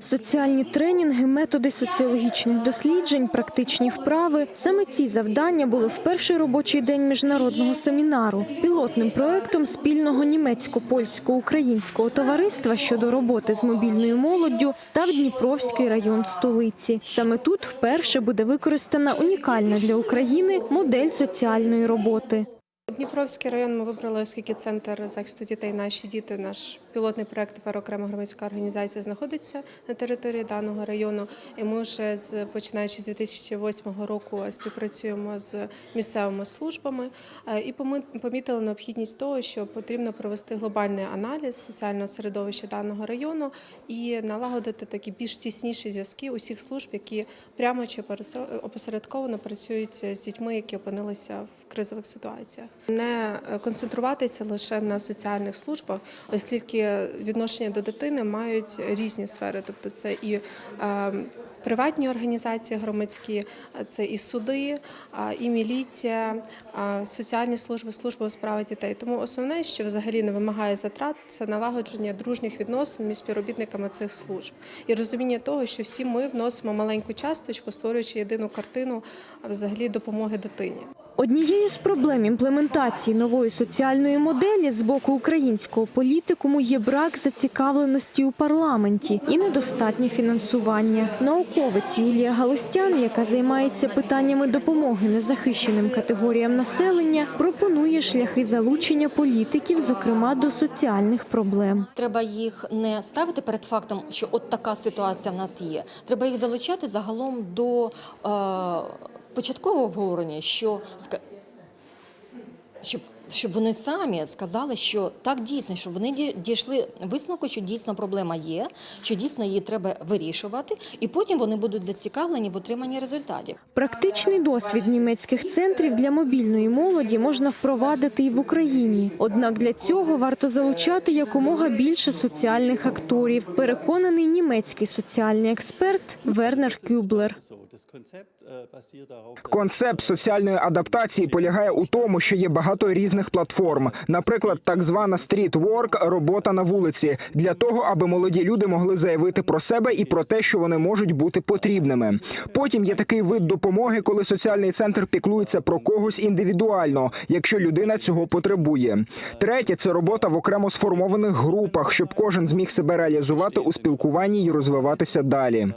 Соціальні тренінги, методи соціологічних досліджень, практичні вправи саме ці завдання були в перший робочий день міжнародного семінару. Пілотним проектом спільного німецько-польсько-українського товариства щодо роботи з мобільною молоддю став Дніпровський район столиці. Саме тут вперше буде використана унікальна для України модель соціальної роботи. Дніпровський район ми вибрали, оскільки центр захисту дітей наші діти, наш пілотний проект тепер окрема громадська організація знаходиться на території даного району. І ми вже з починаючи з 2008 року співпрацюємо з місцевими службами е, і помітили необхідність того, що потрібно провести глобальний аналіз соціального середовища даного району і налагодити такі більш тісніші зв'язки усіх служб, які прямо чи опосередковано працюють з дітьми, які опинилися в кризових ситуаціях. Не е, концентруватися лише на соціальних службах, оскільки відношення до дитини мають різні сфери, тобто це і е, приватні організації громадські, це і суди, і міліція, соціальні служби, служба у справах дітей. Тому основне, що взагалі не вимагає затрат, це налагодження дружніх відносин між співробітниками цих служб і розуміння того, що всі ми вносимо маленьку часточку, створюючи єдину картину взагалі допомоги дитині. Однією з проблем імплементації нової соціальної моделі з боку українського політикуму є брак зацікавленості у парламенті і недостатнє фінансування. Науковець Юлія Галустян, яка займається питаннями допомоги незахищеним категоріям населення, пропонує шляхи залучення політиків, зокрема до соціальних проблем. Треба їх не ставити перед фактом, що от така ситуація в нас є. Треба їх залучати загалом до е, початкового обговорення, що щоб, щоб вони самі сказали, що так дійсно, щоб вони дійшли висновку, що дійсно проблема є, що дійсно її треба вирішувати, і потім вони будуть зацікавлені в отриманні результатів. Практичний досвід німецьких центрів для мобільної молоді можна впровадити і в Україні. Однак для цього варто залучати якомога більше соціальних акторів. Переконаний німецький соціальний експерт Вернер Кюблер. Концепт соціальної адаптації полягає у тому, що є багато різних платформ, наприклад, так звана стрітворк, робота на вулиці, для того, аби молоді люди могли заявити про себе і про те, що вони можуть бути потрібними. Потім є такий вид допомоги, коли соціальний центр піклується про когось індивідуально, якщо людина цього потребує. Третє це робота в окремо сформованих групах, щоб кожен зміг себе реалізувати у спілкуванні і розвиватися далі.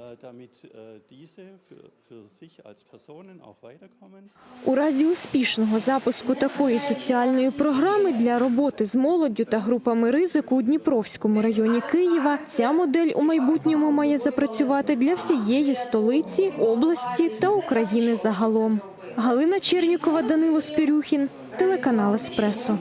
weiterkommen. У разі успішного запуску такої соціальної програми для роботи з молоддю та групами ризику у Дніпровському районі Києва ця модель у майбутньому має запрацювати для всієї столиці, області та України загалом. Галина Чернікова, Данило Спірюхін, телеканал Еспресо.